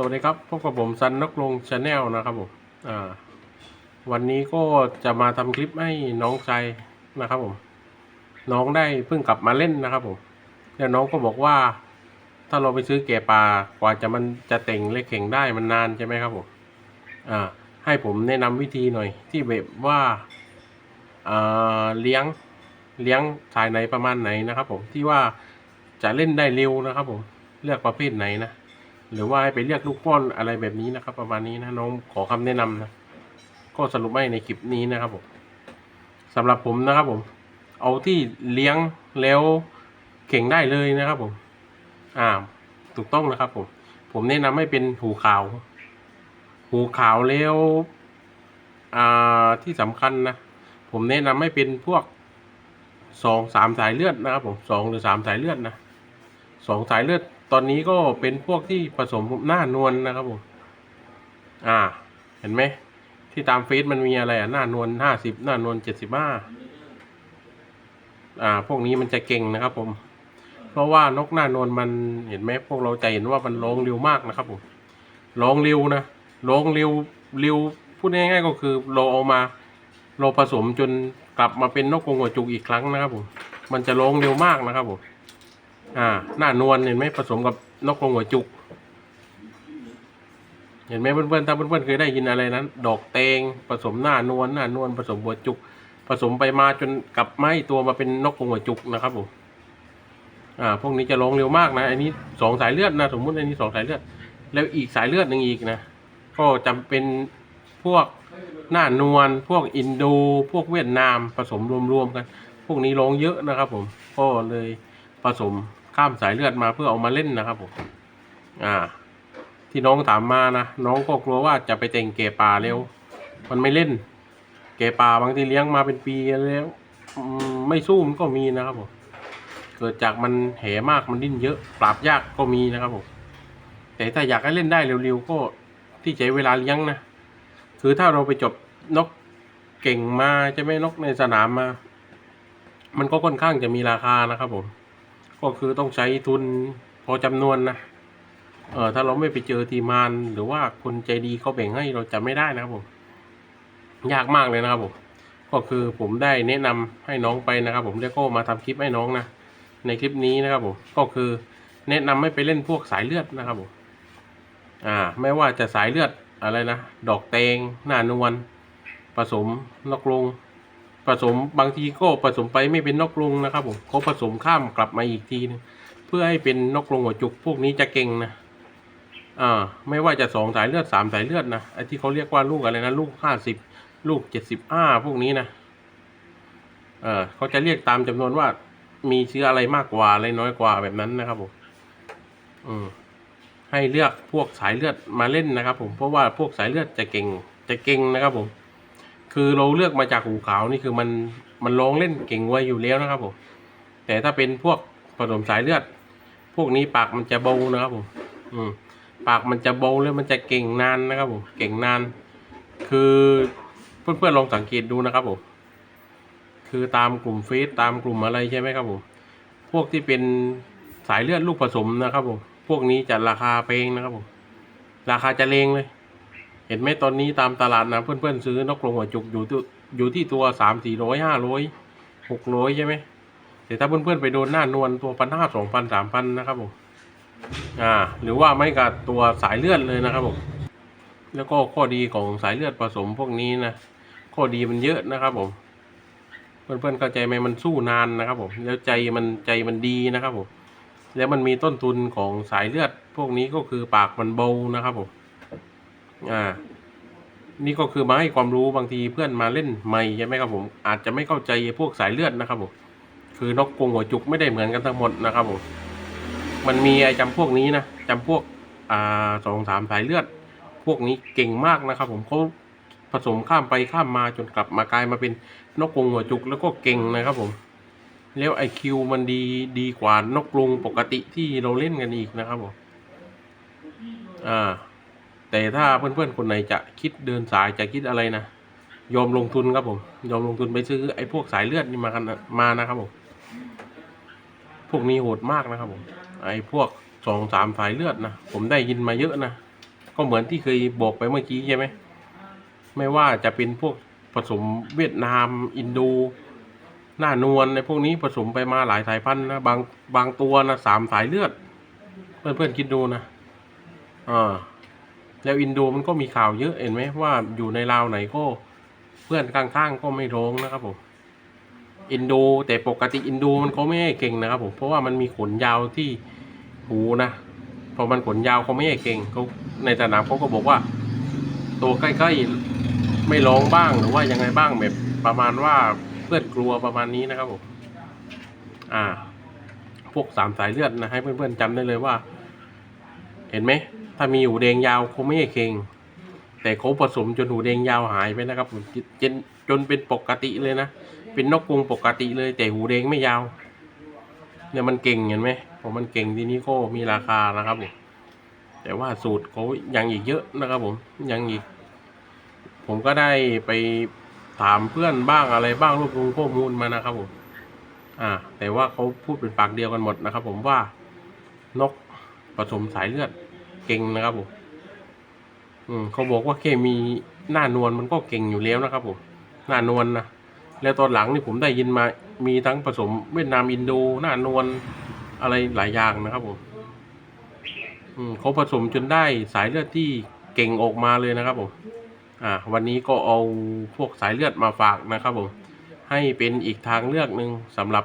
สวัสดีครับพบกับผมซันนกลงชาแนลนะครับผมอ่าวันนี้ก็จะมาทำคลิปให้น้องชายนะครับผม น้องได้เพิ่งกลับมาเล่นนะครับผมแล้วน้องก็บอกว่า ถ้าเราไปซื้อแก่ปลากว่าจะมันจะเต่งเล็กเข่งได้มันนานใช่ไหมครับผมอ่าให้ผมแนะนำวิธีหน่อย ที่แบบว่าอ่าเลี้ยงเลี้ยงสายไหนประมาณไหนนะครับผมที่ว่าจะเล่นได้เร็วนะครับผมเลือกประเภทไหนนะ หรือว่าให้ไปเรียกลูกป้อนอะไรแบบนี้นะครับ ประมาณนี้นะน้องขอคำแนะนำนะก็สรุปให้ในคลิปนี้นะครับผมสำหรับผมนะครับผม เอาที่เลี้ยงแล้วเข่งได้เลยนะครับผม อ่า ถูกต้องนะครับผม ผมแนะนำให้เป็นหูขาว หูขาวแล้วอ่าที่สำคัญนะผมแนะนำให้เป็นพวกสองสามสายเลือดนะครับผมสองหรือสามสายเลือดนะสองสายเลือด ตอนนี้ก็เป็นพวกที่ผสมหน้านวลนะครับผมอ่า เห็นไหม ที่ตามเฟซมันมีอะไรอะหน้านวลห้าสิบหน้านวลเจ็ดสิบห้าอ่า พวกนี้มันจะเก่งนะครับผม เพราะว่านกหน้านวลมันเห็นไหมพวกเราจะเห็นว่ามันร้องเร็วมากนะครับผมร้องเร็วนะร้องเร็วเร็วพูดง่ายๆก็คือเราเอามาเราผสมจนกลับมาเป็นนกกรงหัวจุกอีกครั้งนะครับผม มันจะร้องเร็วมากนะครับผม อ่า หน้านวลเห็นไหมผสมกับนกกรงหัวจุก เห็นไหมเพื่อนๆถ้าเพื่อนๆเคยได้ยินอะไรนั้น ดอกเตงผสมหน้านวลหน้านวลผสมหัวจุก ผสมไปมาจนกลับไม้ตัวมาเป็นนกกรงหัวจุกนะครับผมอ่า พวกนี้จะร้องเร็วมากนะอันนี้สองสายเลือดนะสมมุติอันนี้สองสายเลือด แล้วอีกสายเลือดหนึ่งอีกนะก็จำเป็นพวกหน้านวลพวกอินโด พวกเวียดนามผสมรวมๆกัน พวกนี้ร้องเยอะนะครับผมก็เลยผสม ข้ามสายเลือดมาเพื่อเอามาเล่นนะครับผมอ่า ที่น้องถามมานะน้องก็กลัวว่าจะไปแต่งเกป่าเร็ว มันไม่เล่น เกป่าบางทีเลี้ยงมาเป็นปีแล้วไม่สู้มันก็มีนะครับผมเกิดจากมันแหมากมันดิ้นเยอะ ปราบยากก็มีนะครับผมแต่ถ้าอยากให้เล่นได้เร็วๆก็ที่ใช้เวลาเลี้ยงนะคือถ้าเราไปจบนกเก่งมาใช่ไหมนกในสนามมา มันก็ค่อนข้างจะมีราคานะครับผม ก็คือต้องใช้ทุนพอจำนวนนะเออถ้าเราไม่ไปเจอทีมานหรือว่าคนใจดีเขาแบ่งให้เราจะไม่ได้นะครับผมยากมากเลยนะครับผมก็คือผมได้แนะนำให้น้องไปนะครับ ผมแล้วก็มาทำคลิปให้น้องนะในคลิปนี้นะครับผมก็คือแนะนำให้ไปเล่นพวกสายเลือดนะครับผมอ่าไม่ว่าจะสายเลือดอะไรนะดอกแตงหน้านวลผสมนกลง ผสมบางทีก็ผสมไปไม่เป็นนกลงนะครับผมเขาผสมข้ามกลับมาอีกทีนึงเพื่อให้เป็นนกลงหัวจุกพวกนี้จะเก่งนะอ่าไม่ว่าจะสองสายเลือดสามสายเลือดนะไอ้ที่เขาเรียกว่าลูกอะไรนะลูกห้าสิบลูกเจ็ดสิบห้าพวกนี้นะเออเขาจะเรียกตามจำนวนว่ามีเชื้ออะไรมากกว่าอะไรน้อยกว่าแบบนั้นนะครับผมอืมให้เลือกพวกสายเลือดมาเล่นนะครับ ผมเพราะว่าพวกสายเลือดจะเก่งจะเก่งนะครับผม คือเราเลือกมาจากหูขาวนี่คือมันมันลองเล่นเก่งไว้อยู่แล้วนะครับผมแต่ถ้าเป็นพวกผสมสายเลือด พวกนี้ปากมันจะเบานะครับผมอืมปากมันจะเบาแล้วมันจะเก่งนานนะครับผมเก่งนาน คือเพื่อนๆลองสังเกตดูนะครับผมคือตามกลุ่มเฟซตามกลุ่มอะไรใช่ไหมครับผมพวกที่เป็นสายเลือดลูกผสมนะครับผมพวกนี้จะราคาแพงนะครับผมราคาจะเลงเลย เห็นไหมตอนนี้ตามตลาดนะเพื่อนๆซื้อนกกรงหัวจุกอยู่ที่อยู่ที่ตัวสามสี่ร้อยห้าร้อยหกร้อยใช่ไหมแต่ถ้าเพื่อนๆไปโดนหน้านวลตัวพันห้าสองพันสามพันนะครับผมอ่า หรือว่าไม่กับตัวสายเลือดเลยนะครับผมแล้วก็ข้อดีของสายเลือดผสมพวกนี้นะข้อดีมันเยอะนะครับผม เพื่อนๆเข้าใจไหมมันสู้นานนะครับผมแล้วใจมันใจมันดีนะครับผมแล้วมันมีต้นทุนของสายเลือด พวกนี้ก็คือปากมันเบานะครับผม อ่า นี่ก็คือมาให้ความรู้บางทีเพื่อนมาเล่นใหม่ใช่ไหมครับผม อาจจะไม่เข้าใจพวกสายเลือดนะครับผมคือนกกรงหัวจุกไม่ได้เหมือนกันทั้งหมดนะครับผมมันมีไอ้จำพวกนี้นะจำพวกอ่าสองสามสายเลือด พวกนี้เก่งมากนะครับ ผมเขาผสมข้ามไปข้ามมาจนกลับมากลายมาเป็นนกกรงหัวจุกแล้วก็เก่งนะครับผมแล้วไอคิวมันดีดีกว่านกกรงปกติที่เราเล่นกันอีกนะครับผมอ่า แต่ถ้าเพื่อนๆคนไหนจะคิดเดินสายจะคิดอะไรนะยอมลงทุนครับผมยอมลงทุนไปซื้อไอ้พวกสายเลือดนี่มากันมานะครับผมพวกนี้โหดมากนะครับผมไอ้พวกสองสามสายเลือดนะผมได้ยินมาเยอะนะก็เหมือนที่เคยบอกไปเมื่อกี้ใช่ไหมไม่ว่าจะเป็นพวกผสมเวียดนาม อินโดหน้านวลในพวกนี้ผสมไปมาหลายสายพันธุ์นะบางบางตัวนะสามสายเลือด เพื่อนเพื่อนคิดดูนะอ่า แล้วอินโดมันก็มีข่าวเยอะเห็นไหมว่าอยู่ในลาวไหนก็เพื่อนข้างๆก็ไม่ร้องนะครับผมอินโดแต่ปกติอินโดมันเขาไม่ให้เก่งนะครับผมเพราะว่ามันมีขนยาวที่หูนะพอมันขนยาวเขาไม่ให้เก่งเขาในสนามเขาก็บอกว่า ตัวใกล้ๆไม่ร้องบ้างหรือว่ายังไงบ้างแบบประมาณว่าเพื่อนกลัวประมาณนี้นะครับผมอ่า พวกสามสายเลือดนะให้เพื่อนๆจำได้เลยว่า เห็นไหม ถ้ามีหูแดงยาวเขาไม่เก่ง แต่เขาผสมจนหูแดงยาวหายไปนะครับผมจนจนเป็นปกติเลยนะ เป็นนกกรงปกติเลย แต่หูแดงไม่ยาว เนี่ยมันเก่งเห็นไหมพอมันเก่งทีนี้ก็มีราคานะครับผมแต่ว่าสูตรเขายังอีกเยอะนะครับผมยังอีก ผมก็ได้ไปถามเพื่อนบ้างอะไรบ้างรวบรวมข้อมูลมานะครับผม อ่า แต่ว่าเขาพูดเป็นปากเดียวกันหมดนะครับ ผมว่านกผสมสายเลือด เก่งนะครับผมอืมเขาบอกว่าแค่มีหน้านวลมันก็เก่งอยู่แล้วนะครับผมหน้านวลนะแล้วตอนหลังนี่ผมได้ยินมา มีทั้งผสมเวียดนามอินโดหน้านวลอะไรหลายอย่างนะครับผมอืมเขาผสมจนได้สายเลือดที่เก่งออกมาเลยนะครับผมอ่าวันนี้ก็เอาพวกสายเลือดมาฝากนะครับผม ให้เป็นอีกทางเลือกหนึ่งสำหรับ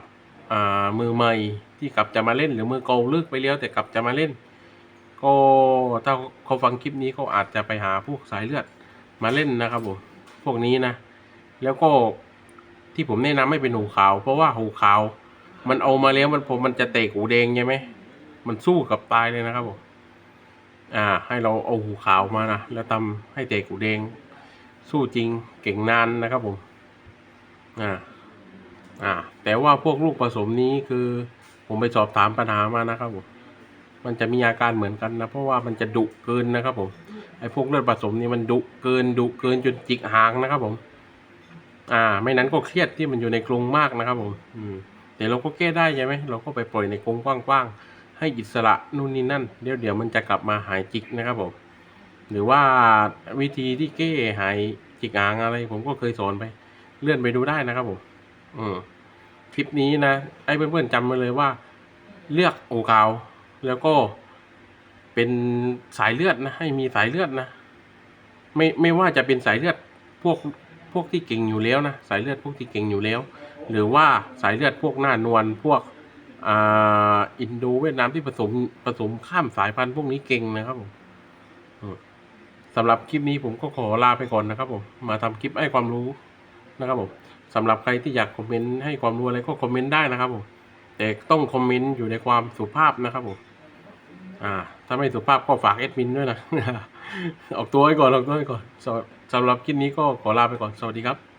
อ่ามือใหม่ที่กลับจะมาเล่นหรือมือเก่าเลิกไปแล้วแต่กลับจะมาเล่น ก็ถ้าเขาฟังคลิปนี้เขาอาจจะไปหาพวกสายเลือดมาเล่นนะครับผมพวกนี้นะ แล้วก็ที่ผมแนะนำให้เป็นหูขาว เพราะว่าหูขาว มันเอามาแล้วมันผมมันจะเตะหูแดงใช่ไหมมันสู้กับตายเลยนะครับผมอ่า ให้เราเอาหูขาวมานะแล้วทำให้เตะหูแดง สู้จริงเก่งนานนะครับผมอ่าอ่า แต่ว่าพวกลูกผสมนี้คือผมไปสอบถามปัญหามานะครับผม มันจะมีอาการเหมือนกันนะ เพราะว่ามันจะดุเกินนะครับผมไอ้พวกเลือดผสมนี่มันดุเกินดุเกินจนจิกหางนะครับผม อ่า ไม่นั้นก็เครียดที่มันอยู่ในกรงมากนะครับผม อืมแต่เราก็แก้ได้ใช่ไหมเราก็ไปปล่อยในกรงกว้างๆให้อิสระนู่นนี่นั่นเดี๋ยวเดี๋ยวมันจะกลับมาหายจิกนะครับผม หรือว่าวิธีที่แก้หายจิกหางอะไร ผมก็เคยสอนไป เลื่อนไปดูได้นะครับผม อืมคลิปนี้นะไอ้เพื่อนๆจำไว้เลยว่า เลือกโอขาว แล้วก็เป็นสายเลือดนะ ให้มีสายเลือดนะ ไม่ไม่ว่าจะเป็นสายเลือดพวกพวกที่เก่งอยู่แล้วนะสายเลือดพวกที่เก่งอยู่แล้ว หรือว่าสายเลือดพวกหน้านวลพวกอ่าอินโดเวียดนามที่ผสมผสมข้ามสายพันธุ์พวกนี้เก่งนะครับผมอืมสำหรับคลิปนี้ผมก็ขอลาไปก่อนนะครับผมมาทำคลิปให้ความรู้นะครับผมสำหรับใครที่อยากคอมเมนต์ให้ความรู้อะไรก็คอมเมนต์ได้นะครับผมแต่ต้องคอมเมนต์อยู่ในความสุภาพนะครับผม อ่า ถ้าไม่สุภาพก็ฝากแอดมินด้วยนะ ออกตัวไว้ก่อนออกตัวไว้ก่อนสำสำหรับคลิปนี้ก็ขอลาไปก่อน สวัสดีครับ